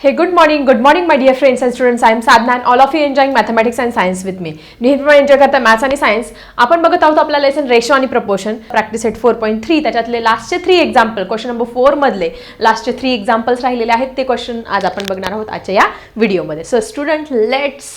Hey, good morning, good morning, my dear friends and students. I am Sadhna and all of you enjoying mathematics and science with me. नेहमी enjoy करता maths आणि science आपण बघत आहोत आपला lesson ratio आणि proportion practice eight four point three त्याच्यातले लास्टचे थ्री एक्झाम्पल क्वेश्चन नंबर फोरमधले लास्टचे थ्री एक्झाम्पल्स राहिलेले आहेत. ते क्वेश्चन आज आपण बघणार आहोत आजच्या या व्हिडिओमध्ये so student let's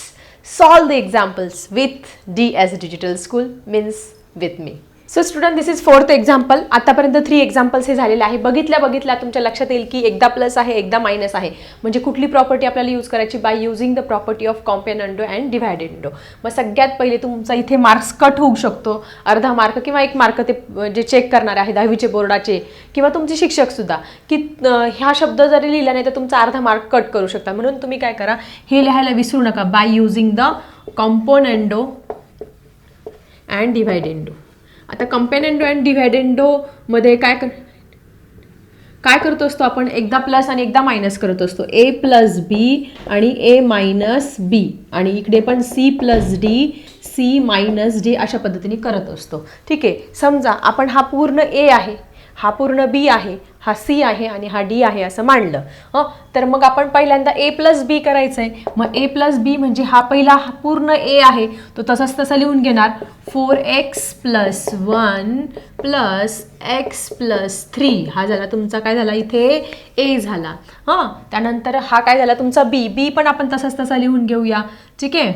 solve the examples with D S digital school means with me so student this is fourth example आतापर्यंत थ्री एक्झाम्पल्स हे झालेले आहे. बघितल्या बघितल्या तुमच्या लक्षात येईल की एकदा प्लस आहे एकदा मायनस आहे. म्हणजे कुठली प्रॉपर्टी आपल्याला यूज करायची? By using the property of componendo and dividendo मग सगळ्यात पहिले तुमचा इथे मार्क्स कट होऊ शकतो. अर्धा मार्क किंवा एक मार्क ते जे चेक करणार आहे दहावीचे बोर्डाचे. किंवा तुमचे शिक्षकसुद्धा की ह्या शब्द जरी लिहिला नाही तर तुमचा अर्धा मार्क कट करू शकता. म्हणून तुम्ही काय करा? हे लिहायला विसरू नका. By using the componendo and dividendo आता कंपेनेंडो अँड डिव्हायडेंडोमध्ये काय कर काय करत असतो आपण? एकदा प्लस आणि एकदा मायनस करत असतो. ए प्लस बी आणि ए मायनस बी आणि इकडे पण C plus D C minus D अशा पद्धतीने करत असतो. ठीक आहे? समजा आपण हा पूर्ण ए आहे. हा पूर्ण बी आहे. हा सी आहे आणि हा डी आहे असं मांडलं. हं? तर मग आपण पहिल्यांदा ए प्लस बी करायचं आहे मग ए प्लस बी म्हणजे हा पहिला पूर्ण ए आहे. तो तसाच तसा लिहून घेणार. Four x plus one plus x plus three. हा झाला तुमचा काय झाला? इथे ए झाला. हां? त्यानंतर हा काय झाला? तुमचा बी. बी पण आपण तसाच तसा लिहून घेऊया. ठीक आहे?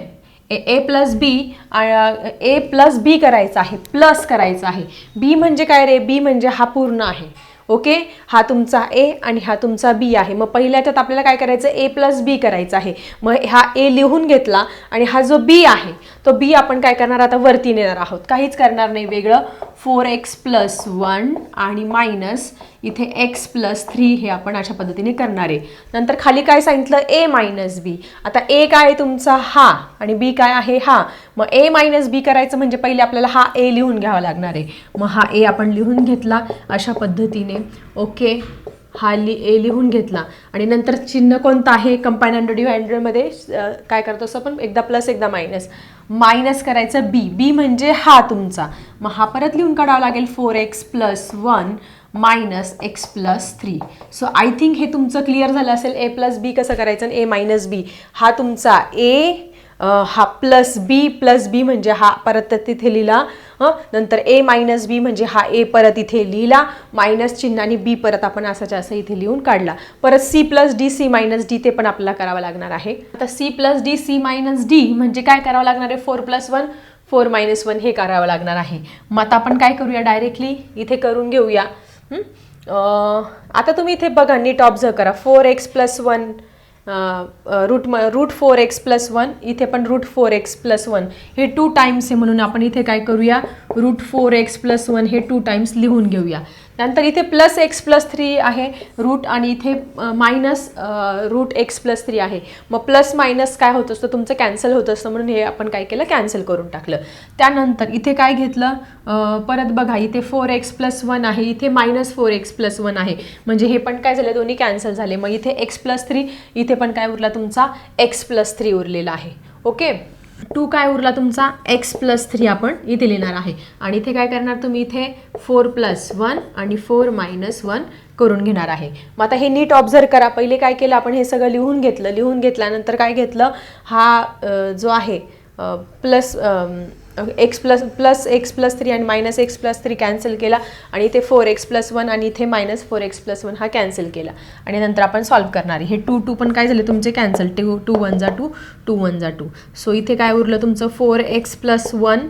ए ए प्लस बी ए प्लस बी करायचं आहे. प्लस करायचं आहे. बी म्हणजे काय रे? बी म्हणजे हा पूर्ण आहे. ओके? हा तुमचा ए आणि हा तुमचा बी आहे. मग पहिल्याच्यात आपल्याला काय करायचं? ए प्लस बी करायचं आहे. मग हा ए लिहून घेतला आणि हा जो बी आहे तो बी आपण काय करणार? आता वरती नेणार आहोत. काहीच करणार नाही. वेगळं फोर एक्स प्लस वन आणि मायनस इथे एक्स प्लस थ्री हे आपण अशा पद्धतीने करणार आहे. नंतर खाली काय सांगितलं? A minus B. आता ए काय आहे तुमचा? हा. आणि बी काय आहे? हा. मग ए मायनस बी करायचं म्हणजे पहिले आपल्याला हा ए लिहून घ्यावा लागणार आहे. मग हा ए आपण लिहून घेतला अशा पद्धतीने. ओके. हा लि ए लिहून घेतला. आणि नंतर चिन्ह कोणतं आहे? कंपाईन हंड्रेड यू हंड्रेडमध्ये काय करतो असं पण एकदा प्लस एकदा मायनस मायनस करायचं बी बी म्हणजे हा तुमचा. मग हा परत लिहून काढावा लागेल four x plus one minus x plus three so I think हे तुमचं क्लिअर झालं असेल. ए प्लस बी कसं करायचं? आणि ए मायनस बी हा तुमचा ए हा प्लस बी प्लस बी म्हणजे हा परत तिथे लिहिला. नंतर ए मायनस बी म्हणजे हा ए परत इथे लिहिला. मायनस चिन्हाने बी परत आपण असाच्या असं इथे लिहून काढला. परत C plus D C minus D ते पण आपल्याला करावं लागणार आहे. आता C plus D C minus D म्हणजे काय करावं लागणार आहे? Four plus one four minus one हे करावं लागणार आहे. मग आता आपण काय करूया डायरेक्टली? इथे करून घेऊया. आता तुम्ही इथे बघा नीट ऑब्झर्व करा. Four x plus one root म root four x plus one इथे पण root four x plus one हे टू टाइम्स आहे म्हणून आपण इथे काय करूया? Root four x plus one हे टू टाइम्स लिहून घेऊया. नंतर इथे प्लस एक्स प्लस थ्री आहे रूट आणि इथे minus root x plus three आहे. मग प्लस मायनस काय होत असतं? तुमचं कॅन्सल होत असतं म्हणून हे आपण काय केलं? कॅन्सल करून टाकलं. त्यानंतर इथे काय घेतलं? परत बघा इथे फोर एक्स प्लस वन आहे इथे minus four x plus one आहे. म्हणजे हे पण काय झालं? दोन्ही कॅन्सल झाले. मग इथे एक्स प्लस थ्री इथे पण काय उरला? तुमचा एक्स प्लस थ्री उरलेला आहे. ओके टू काय उरला तुमचा? एक्स प्लस थ्री आपण इथे लिहिणार आहे. आणि इथे काय करणार तुम्ही? इथे फोर प्लस वन आणि फोर मायनस वन करून घेणार आहे. मग आता हे नीट ऑब्झर्व करा. पहिले काय केलं आपण? हे सगळं लिहून घेतलं. लिहून घेतल्यानंतर काय घेतलं? हा जो आहे plus x plus plus x plus three आणि minus x plus three cancel केला आणि इथे फोर एक्स प्लस वन आणि इथे minus four x plus one हा कॅन्सल केला. आणि नंतर आपण सॉल्व्ह करणार आहे. हे टू टू पण काय झाले? तुमचे कॅन्सल टू टू वन जा टू टू वन जा टू सो इथे काय उरलं तुमचं? फोर एक्स प्लस वन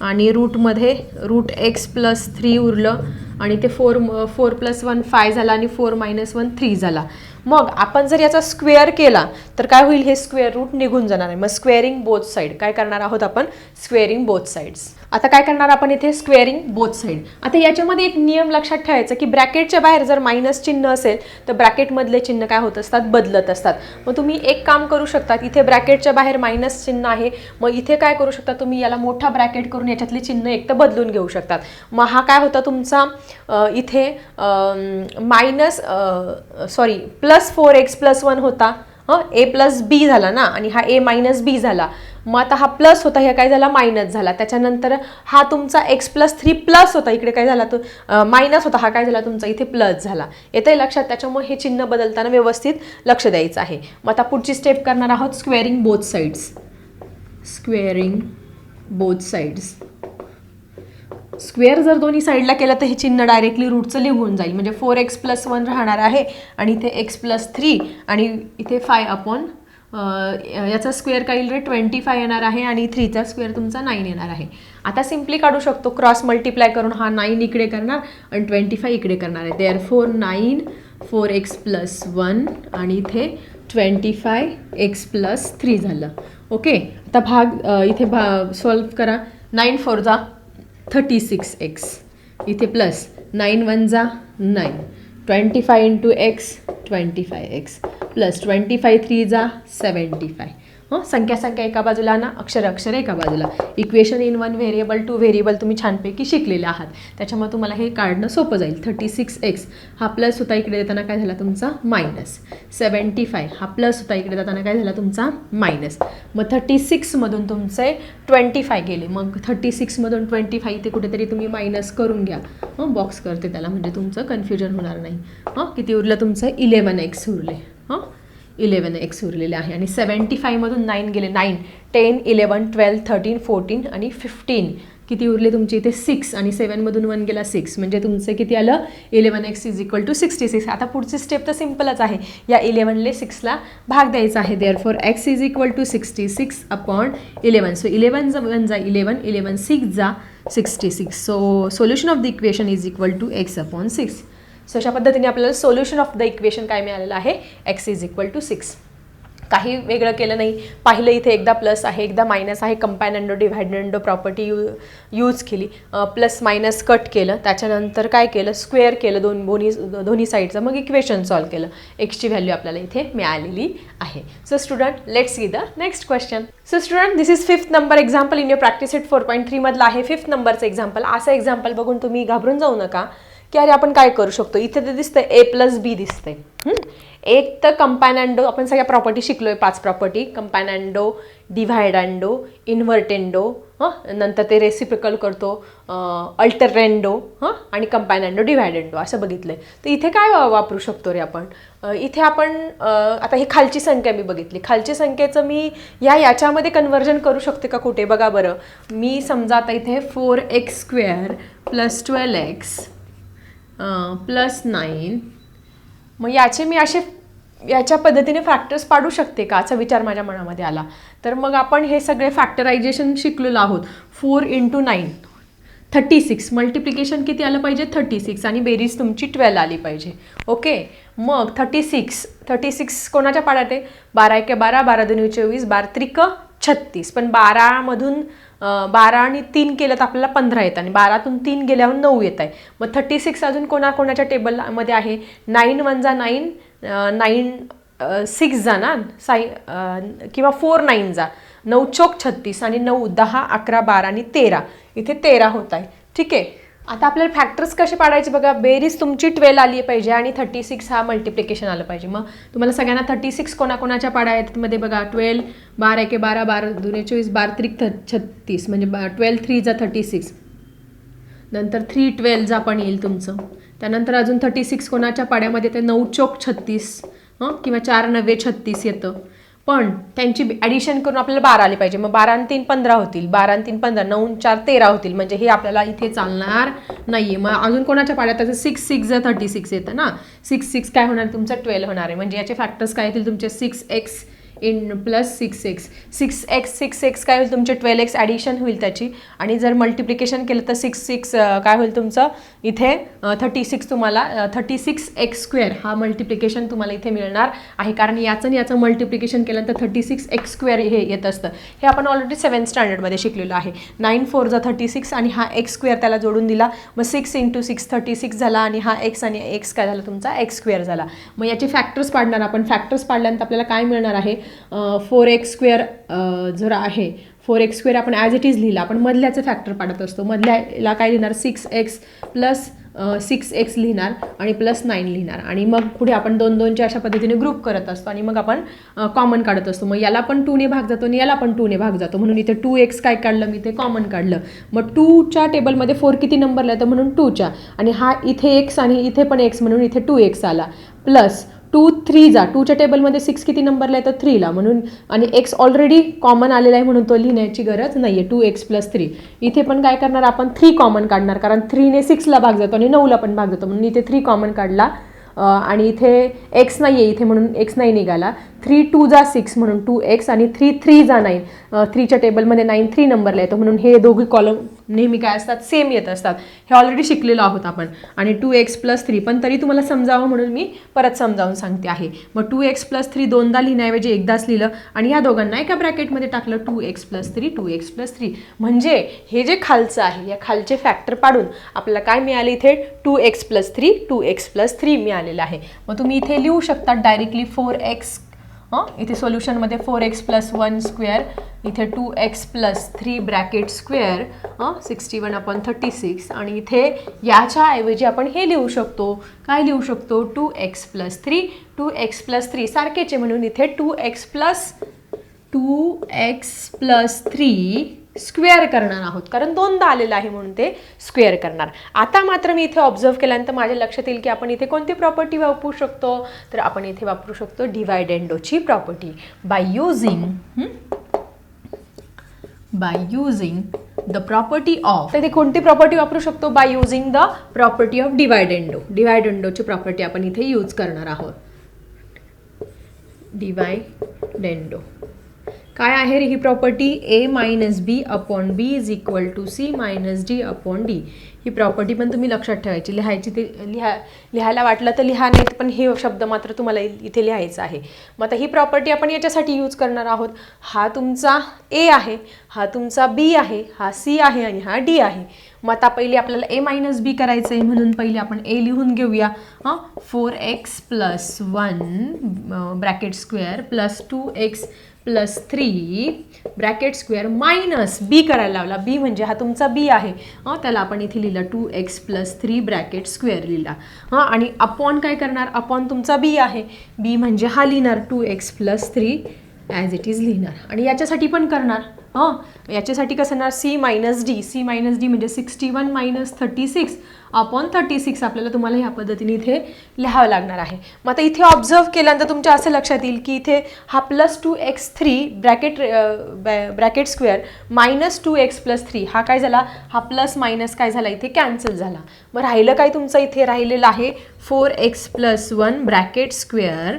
आणि रूटमध्ये रूट एक्स प्लस थ्री उरलं. आणि ते four four plus one five झाला आणि फोर मायनस वन थ्री झाला. मग आपण जर याचा स्क्वेअर केला तर काय होईल? हे स्क्वेअर रूट निघून जाणार आहे. मग स्क्वेअरिंग बोथ साईड काय करणार आहोत आपण? स्क्वेअरिंग बोथ साईड्स आता काय करणार आपण इथे? स्क्वेअरिंग बोथ साईड आता याच्यामध्ये एक नियम लक्षात ठेवायचा की ब्रॅकेटच्या बाहेर जर मायनस चिन्ह असेल तर ब्रॅकेटमधले चिन्ह काय होत असतात? बदलत असतात. मग तुम्ही एक काम करू शकता इथे ब्रॅकेटच्या बाहेर मायनस चिन्ह आहे. मग इथे काय करू शकता तुम्ही? याला मोठा ब्रॅकेट करून याच्यातले चिन्ह एक तर बदलून घेऊ शकतात. मग हा काय होता तुमचा? इथे minus sorry plus four x plus one होता. हं? ए प्लस बी झाला ना? आणि हा ए मायनस बी झाला. मग आता हा प्लस होता हे काय झाला? मायनस झाला. त्याच्यानंतर हा तुमचा एक्स प्लस थ्री प्लस होता. इकडे काय झाला तो? मायनस होता. हा काय झाला? तुमचा इथे प्लस झाला. येतं लक्षात? त्याच्यामुळे हे चिन्ह बदलताना व्यवस्थित लक्ष द्यायचं आहे. मग आता पुढची स्टेप करणार आहोत squaring both sides squaring both sides square जर दोन्ही साईडला केलं तर हे चिन्ह डायरेक्टली रूटचं लिहून जाईल. म्हणजे फोर एक्स प्लस वन राहणार आहे आणि इथे एक्स प्लस थ्री आणि इथे फाय अपॉन याचा स्क्वेअर काय येईल रे ट्वेंटी फाय येणार आहे आणि थ्रीचा स्क्वेअर तुमचा नाईन येणार आहे. आता सिम्पली काढू शकतो क्रॉस मल्टिप्लाय करून हा नाईन इकडे करणार आणि ट्वेंटी फाय इकडे करणार आहे. Therefore nine four x plus one आणि इथे twenty five x plus three झालं. ओके आता भाग इथे भा सॉल्व करा. नाईन फोर जा थर्टी सिक्स एक्स. इथे प्लस. नाईन वन जा nine. Twenty five into x twenty five x plus twenty five three जा सेवन्टी फाय हं? संख्या संख्या एका बाजूला ना अक्षर अक्षर एका बाजूला. Equation in one variable two variable तुम्ही छानपैकी शिकलेले आहात. त्याच्यामुळे तुम्हाला हे काढणं सोपं जाईल. थर्टी सिक्स एक्स हा प्लस होता इकडे देताना काय झाला तुमचा? मायनस सेवन्टी फाय हा प्लस होता इकडे देताना काय झाला तुमचा? मायनस मग थर्टी सिक्समधून तुमचे ट्वेंटी फाय गेले. मग थर्टी सिक्समधून ट्वेंटी फाय इथे कुठेतरी तुम्ही मायनस करून घ्या. हं? बॉक्स करते त्याला. म्हणजे तुमचं कन्फ्युजन होणार नाही. हं? किती उरलं? तुमचं इलेवन एक्स उरले. हं? इलेवन एक्स उरलेले आहे. आणि सेवन्टी फायमधून नाईन गेले. Nine ten eleven twelve thirteen fourteen आणि फिफ्टीन किती उरले तुमचे इथे? सिक्स आणि सेवनमधून वन गेला सिक्स म्हणजे तुमचं किती आलं? Eleven x is equal to sixty six आता पुढची स्टेप तर सिम्पलच आहे. या इलेवनले सिक्सला भाग द्यायचा आहे. Therefore x is equal to sixty six upon eleven so eleven one जा इलेवन इलेवन सिक्स जा sixty six so solution of the equation is equal to x upon six so अशा पद्धतीने आपल्याला सोल्युशन ऑफ द इक्वेशन काय मिळालेलं आहे? X is equal to six काही वेगळं केलं नाही. पाहिलं इथे एकदा प्लस आहे एकदा मायनस आहे componendo dividendo property you use केली. प्लस मायनस कट केलं. त्याच्यानंतर काय केलं? स्क्वेअर केलं दोन दोन्ही दोन्ही साईडचं मग इक्वेशन सॉल्व केलं. एक्सची व्हॅल्यू आपल्याला इथे मिळालेली आहे. So student let's go the next question so student this is fifth number example in your practice it four point थ्रीमधला आहे. फिफ्थ नंबरचं एक्झाम्पल असं एक्झाम्पल बघून तुम्ही घाबरून जाऊ नका. की अरे आपण काय करू शकतो? इथे ते दिसतंय ए प्लस बी दिसतंय. एक तर कंपॅनॅन्डो आपण सगळ्या प्रॉपर्टी शिकलो आहे पाच प्रॉपर्टी कंपॅनॅन्डो अँडो इन्व्हर्टेंडो हं? नंतर ते रेसिप्रिकल करतो अल्टरेंडो हं? आणि कंपॅनॅन्डो डिव्हायडेंडो असं बघितलं आहे तर इथे काय वा- वापरू शकतो रे आपण? इथे आपण आता ही खालची संख्या मी बघितली. खालची संख्येचं मी या याच्यामध्ये कन्वर्जन करू शकते का कुठे? बघा बरं. मी समजा आता इथे four x square plus twelve x plus nine मग याचे मी असे याच्या पद्धतीने फॅक्टर्स पाडू शकते का? असा विचार माझ्या मनामध्ये आला. तर मग आपण हे सगळे फॅक्टरायझेशन शिकलेलो आहोत. Four into nine thirty six multiplication किती आलं पाहिजे? थर्टी सिक्स आणि बेरीज तुमची ट्वेल्व आली पाहिजे. ओके मग थर्टी सिक्स थर्टी सिक्स कोणाच्या पाड्यात आहे? बारा एके बारा बारा दोन्ही चोवीस बारा त्रिक छत्तीस. पण बारामधून बारा आणि तीन केलं तर आपल्याला पंधरा येतं. आणि बारातून तीन गेल्यावर नऊ येत आहे मग थर्टी सिक्स अजून कोणाकोणाच्या टेबलमध्ये आहे? नाईन वन जा नाईन नाईन सिक्स जा ना? साई किंवा फोर नाईन जा. नऊ चोक छत्तीस आणि नऊ दहा अकरा बारा आणि तेरा. इथे तेरा होत आहे. ठीक? आहे आता आपल्याला फॅक्टर्स कसे पाडायचे बघा. बेरीज तुमची ट्वेल्व आली पाहिजे आणि थर्टी सिक्स हा मल्टिप्लिकेशन आलं पाहिजे. मग तुम्हाला सगळ्यांना थर्टी सिक्स कोणाकोणाच्या पाड्या आहेत मध्ये बघा. ट्वेल्व बारा एके बारा बारा दोन्ही चोवीस बारा त्रिक थ छत्तीस. म्हणजे बा ट्वेल्व थ्री जा थर्टी सिक्स नंतर थ्री ट्वेल्वचा पण येईल तुमचं. त्यानंतर अजून थर्टी सिक्स कोणाच्या पाड्यामध्ये ते नऊ चोक छत्तीस. हं? किंवा चार नव्वे छत्तीस येतं. पण त्यांची ॲडिशन करून आपल्याला बारा आली पाहिजे. मग बारा आणि तीन पंधरा होतील. बारा आणि तीन पंधरा नऊ चार तेरा होतील. म्हणजे हे आपल्याला इथे चालणार नाही आहे मग अजून कोणाच्या पाड्यात त्याचं सिक्स सिक्स जर थर्टी सिक्स येतं ना? सिक्स सिक्स काय होणार? तुमचं ट्वेल्व होणार आहे. म्हणजे याचे फॅक्टर्स काय येतील? तुमचे six x in plus six x. Six x six x काय होईल तुमचे? ट्वेल्व एक्स ॲडिशन होईल त्याची. आणि जर मल्टिप्लिकेशन केलं तर सिक्स सिक्स काय होईल तुमचं? इथे थर्टी सिक्स तुम्हाला थर्टी सिक्स एक्स स्क्वेअर हा मल्टिप्लिकेशन तुम्हाला इथे मिळणार आहे. कारण याचं आणि याचं मल्टिप्लिकेशन केल्यानंतर थर्टी सिक्स एक्स स्क्वेअर हे येत असतं. हे आपण ऑलरेडी सेवन स्टँडर्डमध्ये शिकलेलो आहे. नाईन फोरचा थर्टी सिक्स आणि हा एक्स स्क्वेअर त्याला जोडून दिला. मग six into six thirty six झाला आणि हा एक्स आणि एक्स काय झाला तुमचा? एक्स स्क्वेअर झाला. मग याचे फॅक्टर्स पाडणार आपण. फॅक्टर्स पाडल्यानंतर आपल्याला काय मिळणार आहे? फोर एक्स स्क्वेअर जर आहे फोर एक्स स्क्वेअर आपण ॲज इट इज लिहिला आपण मधल्याचं फॅक्टर पाडत असतो. मधल्याला काय लिहिणार? Six x plus six x लिहिणार आणि प्लस नाईन लिहिणार. आणि मग पुढे आपण दोन दोनच्या अशा पद्धतीने ग्रुप करत असतो आणि मग आपण कॉमन काढत असतो. मग याला पण टूने भाग जातो आणि याला पण टूने भाग जातो. म्हणून इथे टू एक्स काय काढलं? मी ते कॉमन काढलं. मग टूच्या टेबलमध्ये फोर किती नंबरला येतं? म्हणून टूच्या आणि हा इथे एक्स आणि इथे पण एक्स म्हणून इथे टू एक्स आला. प्लस टू थ्री जा. टूच्या टेबलमध्ये सिक्स किती नंबरला येतं थ्रीला. म्हणून आणि एक्स ऑलरेडी कॉमन आलेला आहे म्हणून तो लिहिण्याची गरज नाही आहे टू एक्स प्लस थ्री. इथे पण काय करणार आपण? थ्री कॉमन काढणार. कारण थ्रीने सिक्सला भाग जातो आणि नऊला पण भाग जातो. म्हणून इथे थ्री कॉमन काढला. आणि इथे एक्स नाही आहे इथे म्हणून एक्स नाही निघाला. थ्री टू जा सिक्स म्हणून टू एक्स आणि थ्री थ्री जा नाईन थ्रीच्या टेबलमध्ये नाईन थ्री नंबरला येतो. म्हणून हे दोघी कॉलम नेहमी काय असतात? सेम येत असतात. हे ऑलरेडी शिकलेलो आहोत आपण. आणि टू एक्स प्लस थ्री पण तरी तुम्हाला समजावं म्हणून मी परत समजावून सांगते आहे. मग टू एक्स प्लस थ्री दोनदा लिहिण्याऐवजी एकदाच लिहिलं आणि या दोघांना एका ब्रॅकेटमध्ये टाकलं two x plus three two x plus three म्हणजे हे जे खालचं आहे या खालचे फॅक्टर पाडून आपल्याला काय मिळाले इथे? Two x plus three two x plus three मिळालेलं आहे. मग तुम्ही इथे लिहू शकता डायरेक्टली फोर एक्स हां? इथे सोल्युशनमध्ये four x plus one square इथे two x plus three bracket square हां? Sixty one upon thirty six आणि इथे याच्याऐवजी आपण हे लिहू शकतो. काय लिहू शकतो? Two x plus three two x plus three सारखेचे म्हणून इथे two x plus two x plus three square करणार आहोत. कारण दोनदा आलेलं आहे म्हणून ते स्क्वेअर करणार. आता मात्र मी इथे ऑब्झर्व केल्यानंतर माझ्या लक्षात येईल की आपण इथे कोणती प्रॉपर्टी वापरू शकतो? तर आपण इथे वापरू शकतो डिवायडेंडोची property by using by using the property of तर इथे कोणती प्रॉपर्टी वापरू शकतो? By using the property of dividendo डिवायडेंडोची property आपण इथे यूज करणार आहोत. डिवाइडेंडो काय आहे रे ही property a minus b upon b is equal to c minus d upon d he property पण तुम्ही लक्षात ठेवायची. लिहायची ते लिहा लिहायला वाटलं तर लिहा नाही पण हे शब्द मात्र तुम्हाला इथे लिहायचं आहे. मग आता ही प्रॉपर्टी आपण याच्यासाठी यूज करणार आहोत. हा तुमचा ए आहे हा तुमचा बी आहे हा सी आहे आणि हा डी आहे. मग आता पहिले आपल्याला ए मायनस बी करायचं आहे म्हणून पहिले आपण ए लिहून घेऊया. हां four x plus one bracket square plus two x plus three bracket square minus b करायला लावला. बी म्हणजे हा तुमचा बी आहे. हां त्याला आपण इथे लिहिलं two x plus three bracket square लिहिला. हां आणि अपॉन काय करणार? अपॉन तुमचा बी आहे. बी म्हणजे हा लिहिणार two x plus three as it is लिहिणार. आणि याच्यासाठी पण करणार. हां याच्यासाठी कसं येणार? C minus d c minus d म्हणजे sixty one minus thirty six upon thirty six आपल्याला तुम्हाला ह्या पद्धतीने इथे लिहावं लागणार आहे. मग आता इथे ऑब्झर्व केल्यानंतर तुमच्या असं लक्षात येईल की इथे हा plus two x three bracket bracket square minus two x plus three हा काय झाला? हा प्लस मायनस काय झाला? इथे कॅन्सल झाला. मग राहिलं काय तुमचं? इथे राहिलेलं आहे four x plus one bracket square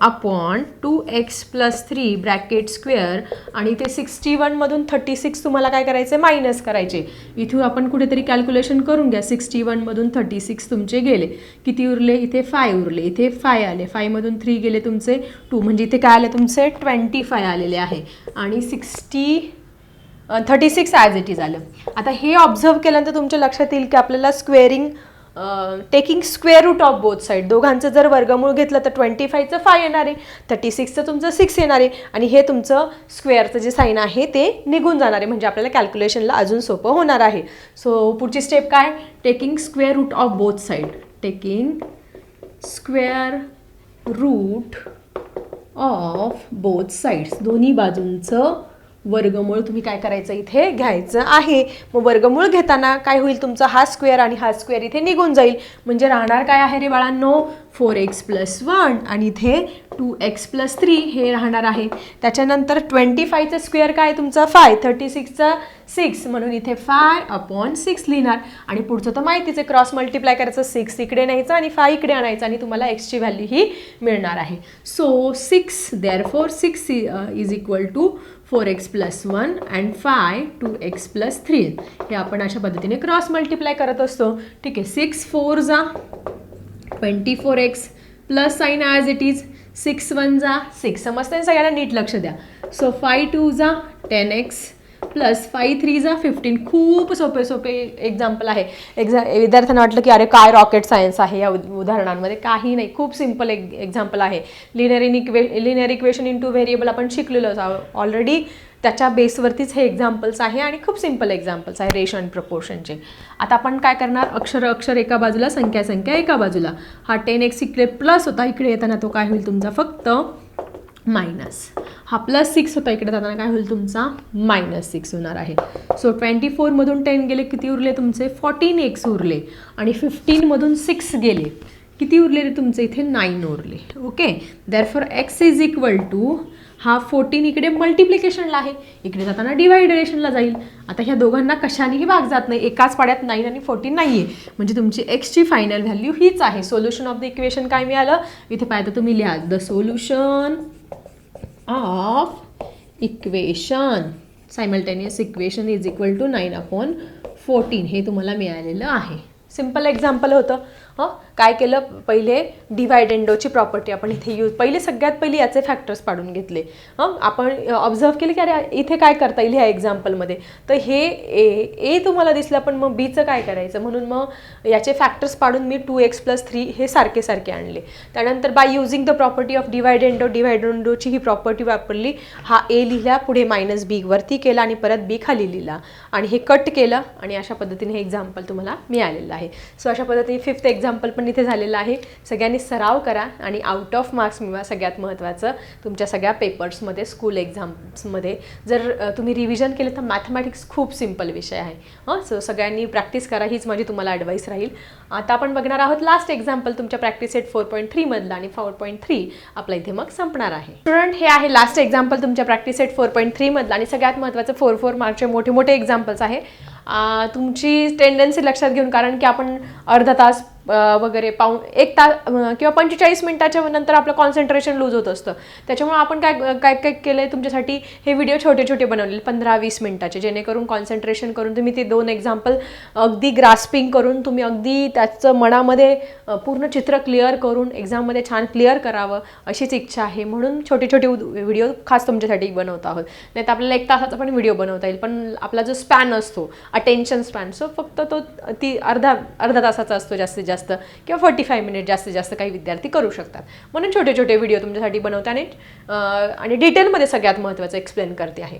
upon two x plus three bracket square आणि ते सिक्स्टी वनमधून थर्टी सिक्स तुम्हाला काय करायचे मायनस करायचे इथून आपण कुठेतरी कॅल्क्युलेशन करून घ्या. सिक्स्टी वनमधून थर्टी सिक्स तुमचे गेले. किती उरले? इथे फाय उरले. इथे फाय आले. फायमधून थ्री गेले तुमचे टू म्हणजे इथे काय आले तुमचे? ट्वेंटी फाय आलेले आहे. आणि sixty thirty six as it is आलं. आता हे ऑब्झर्व केल्यानंतर तुमच्या लक्षात येईल की आपल्याला squaring taking square root of both side दोघांचं जर वर्गमूळ घेतलं तर ट्वेंटी फायचं फाय येणार आहे. थर्टी सिक्सचं तुमचं सिक्स येणार आहे. आणि हे तुमचं स्क्वेअरचं जे साईन आहे ते निघून जाणार आहे. म्हणजे आपल्याला कॅल्क्युलेशनला अजून सोपं होणार आहे. सो पुढची स्टेप काय? Taking square root of both side taking square root of both sides दोन्ही बाजूंचं वर्गमूळ तुम्ही काय करायचं? इथे घ्यायचं आहे. मग वर्गमूळ घेताना काय होईल तुमचा हा स्क्वेअर आणि हा स्क्वेअर इथे निघून जाईल. म्हणजे राहणार काय आहे रे बाळांनो? फोर एक्स प्लस वन आणि इथे टू एक्स प्लस थ्री हे राहणार आहे. त्याच्यानंतर ट्वेंटी फायचं स्क्वेअर काय तुमचं तुमचा? फाय. थर्टी सिक्सचा सिक्स. म्हणून इथे फाय अपॉन सिक्स लिहिणार. आणि पुढचं तर माहितीच आहे क्रॉस मल्टिप्लाय करायचं सिक्स इकडे न्यायचं आणि फाय इकडे आणायचं आणि तुम्हाला एक्सची व्हॅल्यू ही मिळणार आहे. So six there four six is equal to four x plus one and five two x plus three हे आपण अशा पद्धतीने क्रॉस मल्टिप्लाय करत असतो. ठीक आहे सिक्स फोर जा twenty four x plus sign as it is six one जा सिक्स समजते सगळ्यांना? नीट लक्ष द्या. सो फाय टू जा ten x plus five three जा फिफ्टीन. खूप सोपे सोपे एक्झाम्पल आहे. एक्झा विद्यार्थ्यांना वाटलं की अरे काय रॉकेट सायन्स आहे या उदाहरणांमध्ये? काही नाही. खूप सिंपल एक एक्झाम्पल आहे. Linear in इक्वे linear equation in two variable आपण शिकलेलो ऑलरेडी त्याच्या बेसवरतीच हे एक्झाम्पल्स आहे आणि खूप सिंपल एक्झाम्पल्स आहे. रेशो अँड प्रपोर्शनचे आता आपण काय करणार? अक्षर अक्षर एका बाजूला संख्या संख्या एका बाजूला. हा टेन एक्स इकडे प्लस होता. इकडे येताना तो काय होईल तुमचा? फक्त मायनस. हा प्लस सिक्स होता इकडे जाताना. काय होईल तुमचा? मायनस सिक्स होणार आहे. सो ट्वेंटी फोरमधून टेन गेले किती उरले तुमचे? फॉर्टीन एक्स उरले. आणि फिफ्टीनमधून सिक्स गेले. किती उरलेले तुमचे? इथे नाईन उरले. Okay there for x is equal to हा फोर्टीन इकडे मल्टिप्लिकेशनला आहे. इकडे जाताना डिवायडेशनला जाईल. आता ह्या दोघांना कशानेही भाग जात नाही. एकाच पाड्यात नाईन आणि फोर्टीन नाही आहे म्हणजे तुमची एक्सची फायनल व्हॅल्यू हीच आहे. सोल्युशन ऑफ द इक्वेशन काय मिळालं? इथे पाहिजे तुम्ही लिहा. The solution of equation simultaneous equation is equal to nine upon fourteen हे तुम्हाला मिळालेलं आहे. सिंपल एक्झाम्पल होतं. हं? काय केलं? पहिले डिवाइड एंडोची प्रॉपर्टी आपण इथे यूज पहिले सगळ्यात पहिले याचे फॅक्टर्स पाडून घेतले. हं? आपण ऑब्झर्व केले की अरे इथे काय करता येईल ह्या एक्झाम्पलमध्ये तर हे ए ए तुम्हाला दिसलं पण मग बीचं काय करायचं? म्हणून मग याचे फॅक्टर्स पाडून मी टू एक्स प्लस थ्री हे सारखे सारखे आणले. त्यानंतर by using the property of dividendo divide एंडोची ही प्रॉपर्टी वापरली. हा ए लिहिला पुढे मायनस बी वरती केला आणि परत बी खाली लिहिला. आणि हे कट केलं आणि अशा पद्धतीने हे एक्झाम्पल तुम्हाला मिळालेलं आहे. सो अशा पद्धतीने फिफ्थ एक्झाम्पल पण इथे झालेलं आहे. सगळ्यांनी सराव करा आणि आउट ऑफ मार्क्स मिळवा सगळ्यात महत्त्वाचं तुमच्या सगळ्या पेपर्समध्ये स्कूल एक्झाम्समध्ये जर तुम्ही रिव्हिजन केलं तर मॅथमॅटिक्स खूप सिंपल विषय आहे. हं सो सगळ्यांनी प्रॅक्टिस करा हीच माझी तुम्हाला ॲडवाईस राहील. आता आपण बघणार आहोत लास्ट एक्झाम्पल तुमच्या प्रॅक्टिस सेट फोर पॉईंट थ्रीमधला आणि फोर पॉईंट थ्री आपला इथे मग संपणार आहे. स्टुडंट हे आहे लास्ट एक्झाम्पल तुमच्या प्रॅक्टिस सेट फोर पॉईंट थ्रीमधला आणि सगळ्यात महत्त्वाचं फोर फोर मार्कचे मोठे मोठे एक्झाम्पल्स आहे. तुमची टेंडन्सी लक्षात घेऊन कारण की आपण अर्धा तास वगैरे पाऊन एक तास किंवा पंचेचाळीस मिनिटाच्या नंतर आपलं कॉन्सन्ट्रेशन लूज होत असतं. त्याच्यामुळे आपण काय काय काय केलं आहे तुमच्यासाठी? हे व्हिडिओ छोटे छोटे बनवलेले पंधरा वीस मिनिटाचे. जेणेकरून कॉन्सन्ट्रेशन करून तुम्ही ते दोन एक्झाम्पल अगदी ग्रास्पिंग करून तुम्ही अगदी त्याचं मनामध्ये पूर्ण चित्र क्लिअर करून एक्झाममध्ये छान क्लिअर करावं अशीच इच्छा आहे. म्हणून छोटे छोटे व्हिडिओ खास तुमच्यासाठी बनवत आहोत. नाही तर आपल्याला एक तासाचा पण व्हिडिओ बनवता येईल. पण आपला जो स्पॅन असतो अटेन्शन स्पॅन सो फक्त तो ती अर्धा अर्धा तासाचा असतो जास्तीत जास्त. किंवा फोर्टी फाय मिनिट जास्तीत जास्त काही विद्यार्थी करू शकतात. म्हणून छोटे छोटे व्हिडिओ तुमच्यासाठी बनवताना आणि आणि डिटेलमध्ये सगळ्यात महत्त्वाचं एक्सप्लेन करते आहे.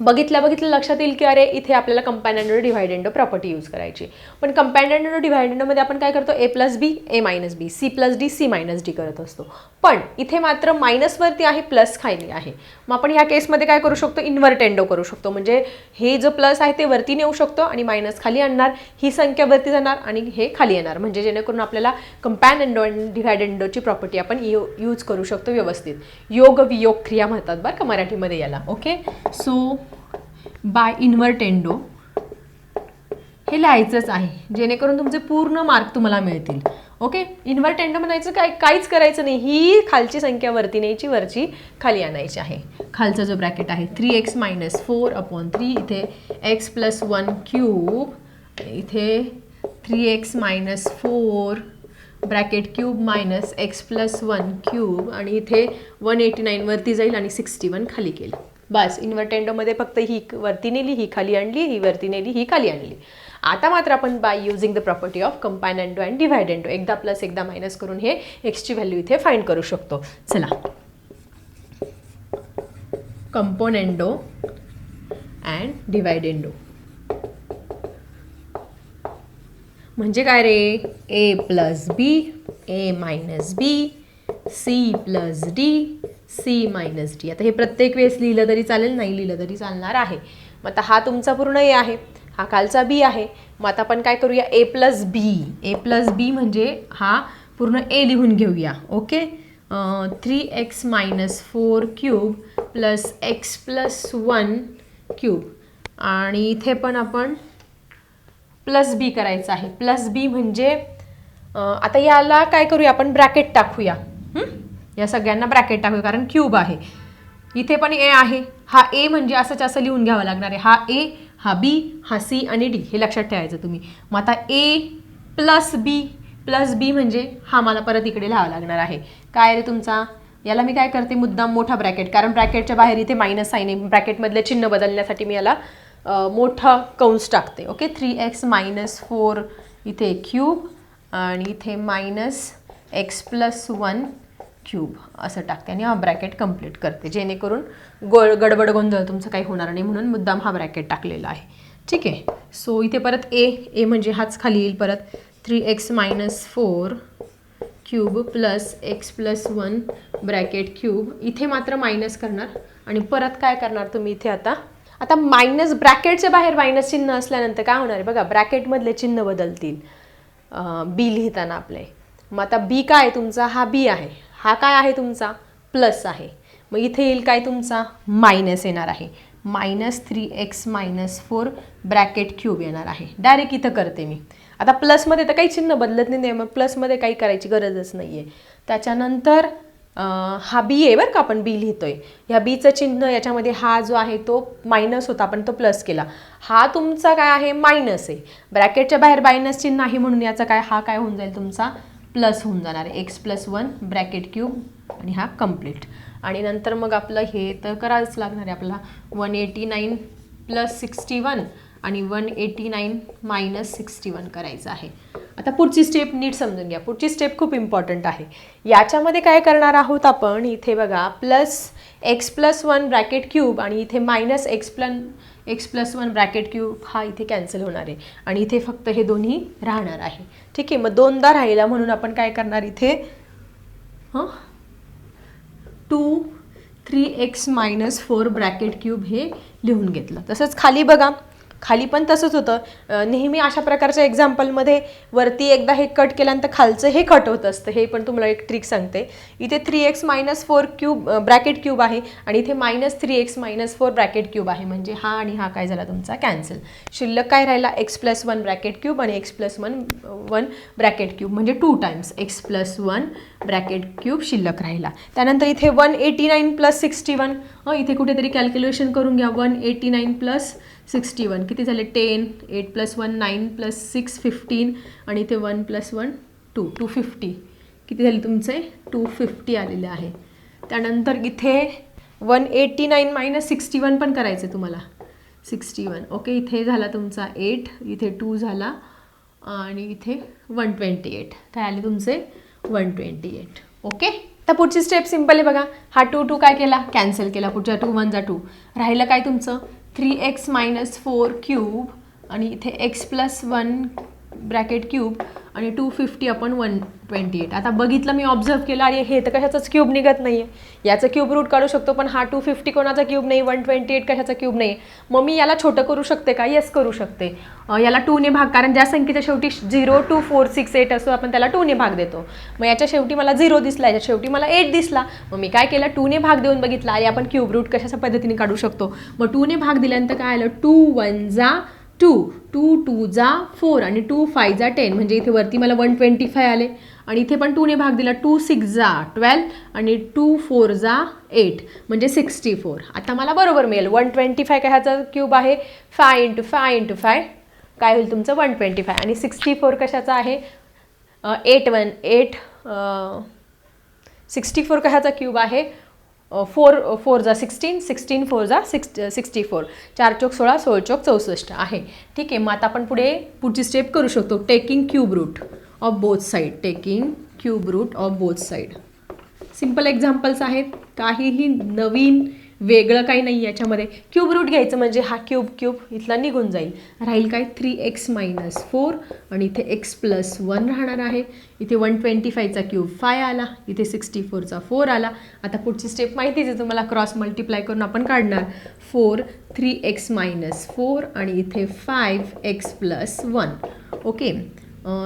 बघितल्या बघितलं लक्षात येईल की अरे इथे आपल्याला कंपॅन्ड डिव्हायडेंडो प्रॉपर्टी यूज करायची. पण कंपॅन्ड डिव्हायडेंडोमध्ये आपण काय करतो? A plus b a minus b c plus d c minus d करत असतो. पण इथे मात्र मायनसवरती आहे प्लस खाली आहे. मग आपण ह्या केसमध्ये काय करू शकतो? इन्व्हर्टेंडो करू शकतो. म्हणजे हे जो प्लस आहे ते वरती नेऊ शकतो आणि मायनस खाली आणणार. ही संख्या वरती जाणार आणि हे खाली येणार. म्हणजे जेणेकरून आपल्याला कंपॅन एंडो डिव्हायडेंडोची प्रॉपर्टी आपण यू यूज करू शकतो व्यवस्थित. योग वियोग क्रिया म्हणतात बरं का मराठीमध्ये याला. ओके सो बाय इन्व्हर्टेंडो हे लिहायचंच आहे. जेणेकरून तुमचे पूर्ण मार्क तुम्हाला मिळतील. ओके इन्व्हर्टेंडो म्हणायचं काय? काहीच करायचं नाही. ही खालची संख्या वरती न्यायची वरची खाली आणायची आहे. खालचा जो ब्रॅकेट आहे three x minus four upon three इथे एक्स प्लस वन क्यूब इथे three x minus four bracket cube minus x plus one cube आणि इथे वन एटी नाईनवरती जाईल आणि सिक्स्टी वन खाली केलं. बस इन्व्हर्टेंडोमध्ये फक्त ही वरती नेली ही खाली आणली ही वरती नेली ही खाली आणली. आता मात्र आपण by using the property of componendo and dividendo एकदा प्लस एकदा मायनस करून हे एक्सची व्हॅल्यू इथे फाईंड करू शकतो. चला. कंपोनेंडो अँड डिवायडेंडो म्हणजे काय रे? A plus b a minus b c plus d c minus d आता हे प्रत्येक वेळेस लिहिलं तरी चालेल नाही लिहिलं तरी चालणार आहे. मग आता हा तुमचा पूर्ण ए आहे हा खालचा बी आहे. मग आता आपण काय करूया? ए प्लस बी ए प्लस बी म्हणजे हा पूर्ण ए लिहून घेऊया okay? Three x minus four cube plus x plus one cube आणि इथे पण आपण प्लस बी करायचं आहे. प्लस बी म्हणजे आता याला काय करूया आपण? ब्रॅकेट टाकूया. हं? या सगळ्यांना ब्रॅकेट टाकूया कारण क्यूब आहे. इथे पण ए आहे. हा ए म्हणजे असंच असं लिहून घ्यावं लागणार आहे. हा ए हा बी हा सी आणि डी हे लक्षात ठेवायचं तुम्ही. मग आता ए प्लस बी प्लस बी म्हणजे हा मला परत इकडे लिहावा लागणार आहे. काय रे तुमचा? याला मी काय करते? मुद्दाम मोठा ब्रॅकेट कारण ब्रॅकेटच्या बाहेर इथे मायनस साईन आहे. ब्रॅकेटमधले चिन्ह बदलण्यासाठी मी याला मोठं मोठा कंस टाकते. Okay three x minus four इथे क्यूब आणि इथे minus x plus one cube असं टाकते आणि हा ब्रॅकेट कंप्लीट करते. जेणेकरून गोळ गडबड गोंधळ तुमचं काही होणार नाही म्हणून मुद्दाम हा ब्रॅकेट टाकलेला आहे. ठीक आहे? सो इथे परत ए ए म्हणजे हाच खाली येईल परत. Three x minus four cube plus x plus one bracket cube इथे मात्र मायनस करणार. आणि परत काय करणार तुम्ही इथे आता? आता मायनस ब्रॅकेटच्या बाहेर मायनस चिन्ह असल्यानंतर काय होणार आहे? बघा ब्रॅकेटमधले चिन्ह बदलतील. बी लिहिताना आपले. मग आता बी काय आहे तुमचा? हा बी आहे. हा काय आहे तुमचा? प्लस आहे. मग इथे येईल काय तुमचा? मायनस येणार आहे. Minus three x minus four bracket cube येणार आहे. डायरेक्ट इथं करते मी. आता प्लसमध्ये तर काही चिन्ह बदलत नाही मग प्लसमध्ये काही करायची गरजच नाही आहे त्याच्यानंतर हा बी आहे बरं का आपण बी लिहितोय. ह्या बीचं चिन्ह याच्यामध्ये हा जो आहे तो मायनस होता आपण तो प्लस केला. हा तुमचा काय आहे? मायनस आहे. ब्रॅकेटच्या बाहेर मायनस चिन्ह आहे म्हणून याचा काय हा काय होऊन जाईल तुमचा? प्लस होऊन जाणार. आहे x plus one bracket cube आणि हा कंप्लीट. आणि नंतर मग आपलं हे तर करावंच लागणार आहे आपला one eighty nine plus sixty one आणि one eighty nine minus sixty one करायचं आहे. आता पुढची स्टेप नीट समजून घ्या. पुढची स्टेप खूप इम्पॉर्टंट आहे. याच्यामध्ये काय करणार आहोत आपण? इथे बघा plus x plus one bracket cube आणि इथे minus x plus x plus one bracket cube हा इथे कॅन्सल होणार आहे. आणि इथे फक्त हे दोन्ही राहणार आहे. ठीक आहे? मग दोनदा राहिला म्हणून आपण काय करणार इथे? हां? Two three x minus four bracket cube हे लिहून घेतलं. तसंच खाली बघा. खाली पण तसंच होतं. नेहमी अशा प्रकारच्या एक्झाम्पलमध्ये वरती एकदा हे कट केल्यानंतर खालचं हे कट होत असतं. हे पण तुम्हाला एक ट्रिक सांगते. इथे three x minus four cube bracket cube आहे आणि इथे minus three x minus four bracket cube आहे. म्हणजे हा आणि हा काय झाला तुमचा? कॅन्सल शिल्लक काय राहिला? X plus one bracket cube आणि x plus one one bracket cube म्हणजे two times x plus one bracket cube शिल्लक राहिला. त्यानंतर इथे one eighty nine plus sixty one इथे कुठेतरी कॅल्क्युलेशन करून घ्या. One eighty nine plus sixty one. किती झाले? Ten eight plus one nine plus six fifteen. आणि इथे one plus one two two fifty. किती झाले तुमचे? टू फिफ्टी आलेले आहे. त्यानंतर इथे one eighty nine minus sixty one पण करायचं आहे तुम्हाला. Sixty one. ओके इथे झाला तुमचा एट. इथे टू झाला. आणि इथे वन ट्वेंटी एट. काय आले तुमचे? One twenty eight. ओके? तर पुढची स्टेप सिंपल आहे बघा. हा टू टू काय केला? कॅन्सल केला. पुढच्या टू वनचा टू राहिलं काय तुमचं? Three x minus four cube आणि इथे x plus one bracket cube आणि टू फिफ्टी आपण वन ट्वेंटी एट आता बघितलं मी ऑब्झर्व केलं आणि हे तर कशाचाच क्यूब निघत नाही आहे याचं क्यूब रूट काढू शकतो पण हा टू फिफ्टी कोणाचा क्यूब नाही वन ट्वेंटी एट कशाचा क्यूब नाही मग मी याला छोटं करू शकते का? येस करू शकते. याला टूने भाग कारण ज्या संख्येच्या शेवटी zero two four six eight असतो आपण त्याला टूने भाग देतो. मग याच्या शेवटी मला झिरो दिसला याच्या शेवटी मला एट दिसला. मग मी काय केलं? टूने भाग देऊन बघितला आणि आपण क्यूब रूट कशाच्या पद्धतीने काढू शकतो? मग टूने भाग दिल्यानंतर काय आलं? टू वन जा. टू टू टू जा फोर आणि टू फाय जा टेन. म्हणजे इथे वरती मला वन ट्वेंटी फाय आले. आणि इथे पण टूने भाग दिला. टू सिक्स जा ट्वेल्व आणि टू फोर जा एट. म्हणजे सिक्स्टी फोर आता मला बरोबर मिळेल. वन ट्वेंटी फाय काय ह्याचा क्यूब आहे? Five into five into five काय होईल तुमचं? वन ट्वेंटी फाय आणि सिक्स्टी फोर कशाचा आहे? Eight one eight sixty four कशाचा क्यूब आहे? फोर फोर जा सिक्स्टीन सिक्स्टीन फोर जा सिक्स सिक्स्टी फोर चार चौक सोळा सोळ चौक चौसष्ट आहे. ठीक आहे मग आता आपण पुढे पुढची स्टेप करू शकतो. Taking cube root of both side taking cube root of both side simple examples आहेत. काहीही नवीन वेगळं काही नाही याच्यामध्ये. क्यूब रूट घ्यायचं म्हणजे हा क्यूब क्यूब इथला निघून जाईल. राहील काय थ्री एक्स मायनस फोर आणि इथे एक्स प्लस वन राहणार आहे. इथे वन ट्वेंटी फायचा क्यूब फाय आला इथे सिक्स्टी फोरचा फोर आला. आता पुढची स्टेप माहितीच आहे तुम्हाला क्रॉस मल्टिप्लाय करून आपण काढणार. Four three x minus four आणि इथे five x plus one okay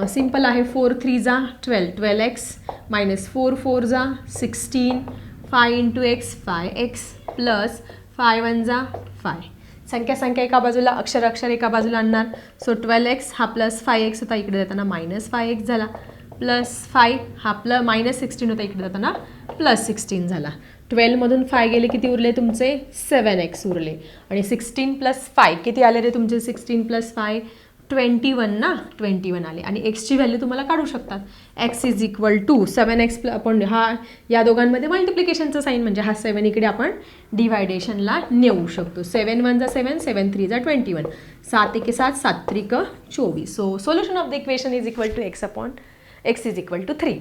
simple आहे. फोर थ्री जा twelve twelve x minus four four जा sixteen five into x five x plus five one जा फाय. संख्या संख्या एका बाजूला अक्षर अक्षर एका बाजूला आणणार. सो ट्वेल्व एक्स हा प्लस फाय एक्स होता इकडे जाताना मायनस फाय एक्स झाला. प्लस फाय हा प्ल मायनस सिक्स्टीन होता इकडे जाताना प्लस सिक्स्टीन झाला. ट्वेल्वमधून फाय गेले किती उरले तुमचे? सेवन एक्स उरले. आणि सिक्स्टीन प्लस फाय किती आले रे तुमचे? Sixteen plus five twenty one ना? ट्वेंटी वन आले. आणि एक्सची व्हॅल्यू तुम्हाला काढू शकतात. X is equal to seven x आपण हा या दोघांमध्ये मल्टिप्लिकेशनचा साईन म्हणजे हा सेवन इकडे आपण डिवायडेशनला नेऊ शकतो. सेवन वन सेवन सेवन थ्रीचा ट्वेंटी वन सात एके सात सात त्रिक चोवीस. So solution of the equation is equal to x upon x is equal to three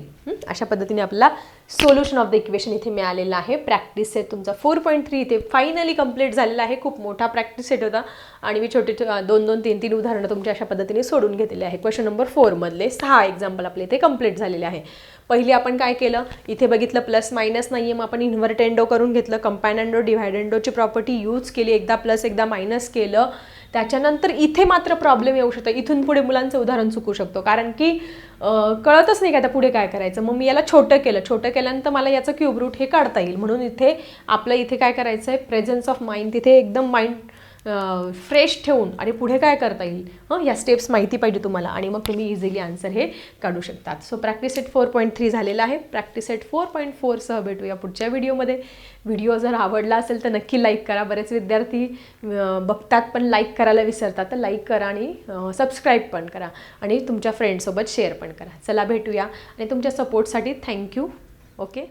अशा पद्धतीने आपल्याला सोल्युशन ऑफ द इक्वेशन इथे मिळालेलं आहे. प्रॅक्टिस सेट तुमचा फोर पॉईंट थ्री इथे फायनली कंप्लीट झालेला आहे. खूप मोठा प्रॅक्टिस सेट होता. आणि मी छोटे दोन दोन तीन तीन उदाहरणं तुमच्या अशा पद्धतीने सोडून घेतलेले आहे क्वेश्चन नंबर फोरमधले सहा एक्झाम्पल आपले इथे कंप्लीट झालेले आहे. पहिली आपण काय केलं? इथे बघितलं प्लस मायनस नाही आहे मग आपण इन्व्हर्टेंडो करून घेतलं. कंपॅनंडो डिव्हायडेंडोची प्रॉपर्टी यूज केली. एकदा प्लस एकदा मायनस केलं. त्याच्यानंतर इथे मात्र प्रॉब्लेम येऊ शकतो. इथून पुढे मुलांचं उदाहरण चुकू शकतो. कारण की कळतच नाही का आता पुढे काय करायचं. मग मी याला छोटं केलं. छोटं केल्यानंतर मला याचं क्यूब रूट हे काढता येईल. म्हणून इथे आपलं इथे काय करायचं आहे प्रेझन्स ऑफ माइंड तिथे एकदम माइंड फ्रेश ठेवून आणि पुढे काय करता येईल? हं या स्टेप्स माहिती पाहिजे तुम्हाला आणि मग तुम्ही इझिली आन्सर हे काढू शकतात. So practice set four point three झालेला आहे. प्रॅक्टिस सेट फोर पॉईंट फोरसह भेटूया पुढच्या व्हिडिओमध्ये व्हिडिओ जर आवडला असेल तर नक्की लाईक करा. बरेच विद्यार्थी बघतात पण लाईक करायला विसरतात. तर लाईक करा आणि सबस्क्राईब पण करा आणि तुमच्या फ्रेंडसोबत शेअर पण करा. चला भेटूया. आणि तुमच्या सपोर्टसाठी थँक्यू ओके